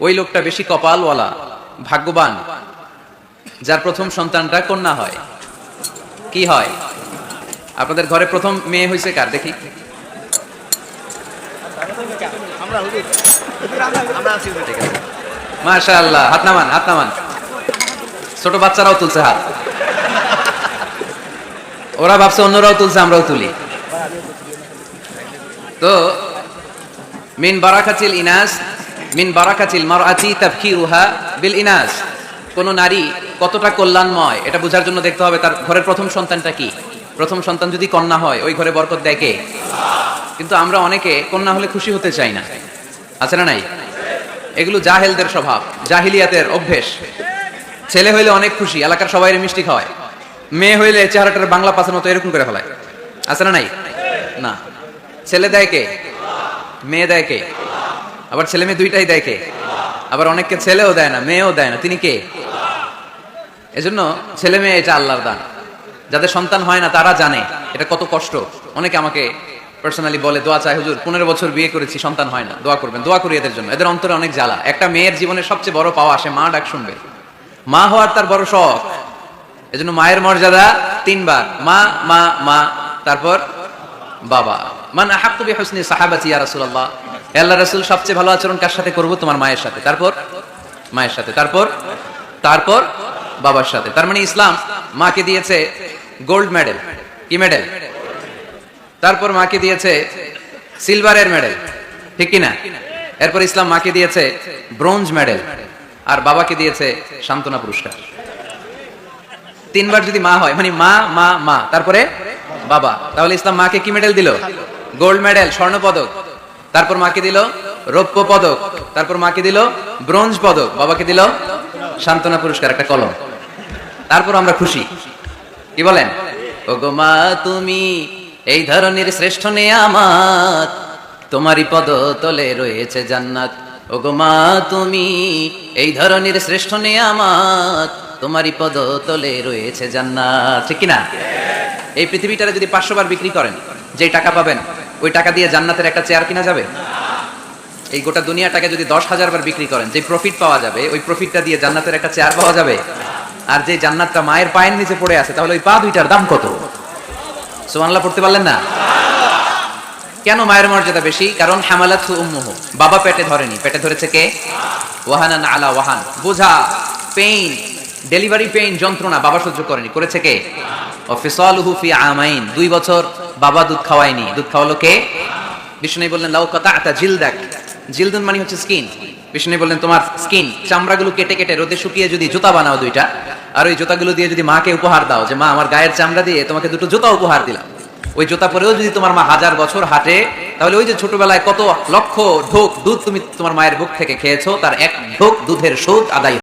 ওই লোকটা বেশি কপালওয়ালা, ভাগ্যবান, যার প্রথম সন্তানটা কন্যা হয়। কি হয়? আপনাদের ঘরে প্রথম মেয়ে হয়েছে কার? দেখি। মাশা হাত নামান হাত নামান। ছোট বাচ্চারাও তুলছে হাত। ওরা ভাবছে অন্যরাও তুলছে, আমরাও তুলি। তো, মিন বারাকাতিল ইনাস মিন বারাকাতিল মারআতি তাফকিরুহা বিল ইনাস। কোন নারী কতটা কল্যাণময়, এটা বোঝার জন্য দেখতে হবে তার ঘরের প্রথম সন্তানটা কি? প্রথম সন্তান যদি কন্যা হয়, ওই ঘরে বরকত দেয় কে? কিন্তু আমরা অনেকে কন্যা হলে খুশি হতে চাই না। আছে না নাই? এগুলো জাহেলদের স্বভাব, জাহিলিয়াতের অভ্যেস। ছেলে হইলে অনেক খুশি, এলাকার সবাই মিষ্টি খাওয়ায়। মেয়ে হইলে চেহারাটার বাংলা পাশের মতো এরকম করে ফেলায়। আছে না নাই? না। ছেলে দেয় কে? মেয়ে দেয় কে? আবার ছেলে মেয়ে দুইটাই দেয় কে? আবার অনেককে ছেলেও দেয় না, মেয়েও দেয় না। তিনি কে? এজন্য ছেলে মেয়ে এটা আল্লাহর দান। যাদের সন্তান হয় না, তারা জানে এটা কত কষ্ট। অনেকে আমাকে পার্সোনালি বলে, দোয়া চাই, হুজুর, পনেরো বছর বিয়ে করেছি, সন্তান হয় না, দোয়া করবেন, দোয়া করি এদের জন্য। এদের অন্তরে অনেক জ্বালা। একটা মেয়ের জীবনে সবচেয়ে বড় পাওয়া আসে, মা ডাক শুনবে। মা হওয়ার তার বড় শখ। এজন্য মায়ের মর্যাদা তিনবার। মা মা মা, তারপর বাবা। মান আহাক্কু বিহুসনি সাহাবাতি ইয়া রাসূলুল্লাহ। আল্লাহ রাসূল সবচেয়ে ভালো আচরণ কার সাথে করব? তোমার মায়ের সাথে। তারপর? মায়ের সাথে। তারপর? তারপর? বাবার সাথে। তার মানে ইসলাম মাকে দিয়েছে গোল্ড মেডেল। কি মেডেল? তারপর মাকে দিয়েছে সিলভারের মেডেল। ঠিক কি না এরপর ইসলাম মাকে দিয়েছে ব্রোঞ্জ মেডেল। আর বাবাকে দিয়েছে সান্ত্বনা পুরস্কার। তিনবার যদি মা হয় মানে মা মা মা, তারপরে বাবা। তাহলে ইসলাম মাকে কি মেডেল দিল? গোল্ড মেডেল স্বর্ণ পদক তারপর মাকে দিল? রৌপ্য পদক। তারপর মাকে দিল? ব্রোঞ্জ পদক। বাবাকে দিল? সান্ত্বনা পুরস্কার, একটা কলম। তারপর আমরা খুশি। কি বলেন? ওগো মা, তুমি এই ধরনের শ্রেষ্ঠ নেয়ামাত, তোমারই পদ তলে রয়েছে জান্নাত। ওগো মা, তুমি এই ধরনের শ্রেষ্ঠ নেয়ামাত, তোমারই পদ তলে রয়েছে জান্নাত। ঠিক কিনা? এই পৃথিবীটারে যদি পাঁচশো বার বিক্রি করেন, যে টাকা পাবেন ওই টাকা দিয়ে জান্নাতের একটা চেয়ার কিনা যাবে? এই গোটা দুনিয়াটাকে যদি দশ হাজার বার বিক্রি করেন, যে প্রফিট পাওয়া যাবে, ওই প্রফিটটা দিয়ে জান্নাতের একটা চেয়ার পাওয়া যাবে? আর যে জান্নাতটা মায়ের পায়ের নিচে পড়ে আছে, তাহলে ওই পা দুইটার দাম কত? সুবহানাল্লাহ, পড়তে পারলেন না? কেন মায়ের মর্যাদা বেশি? কারণ হামালাত উম্মুহ। বাবা পেটে ধরেনি। পেটে ধরেছে কে? ওয়াহানান আলা ওয়াহান। বোঝা পেইন ডেলিভারি পেইন যন্ত্রণা বাবা সহ্য করেনি। করেছে কে? অফিসালুহু ফি আমাইন। দুই বছর বাবা দুধ খাওয়ায়নি। দুধ খাওয়ালো কে? বিষ্ণু বললেন, লাউ কথা আতা জিলদাক। জিলদুন মানে হচ্ছে স্কিন। বিষ্ণু বললেন, তোমার স্কিন, চামড়াগুলো কেটে কেটে রোদে শুকিয়ে যদি জুতা বানাও দুইটা, আর ওই জুতাগুলো দিয়ে যদি মাকে উপহার দাও, যে মা আমার গায়ের চামড়া দিয়ে তোমাকে দুটো জুতা উপহার দিলাম, ওই জুতা পরেও যদি তোমার মা হাজার বছর হাঁটে, তাহলে ওই যে ছোটবেলায় কত লক্ষ ঢোক দুধ তুমি তোমার মায়ের বুক থেকে খেয়েছো, তার এক ঢোক দুধের সুদ আদায়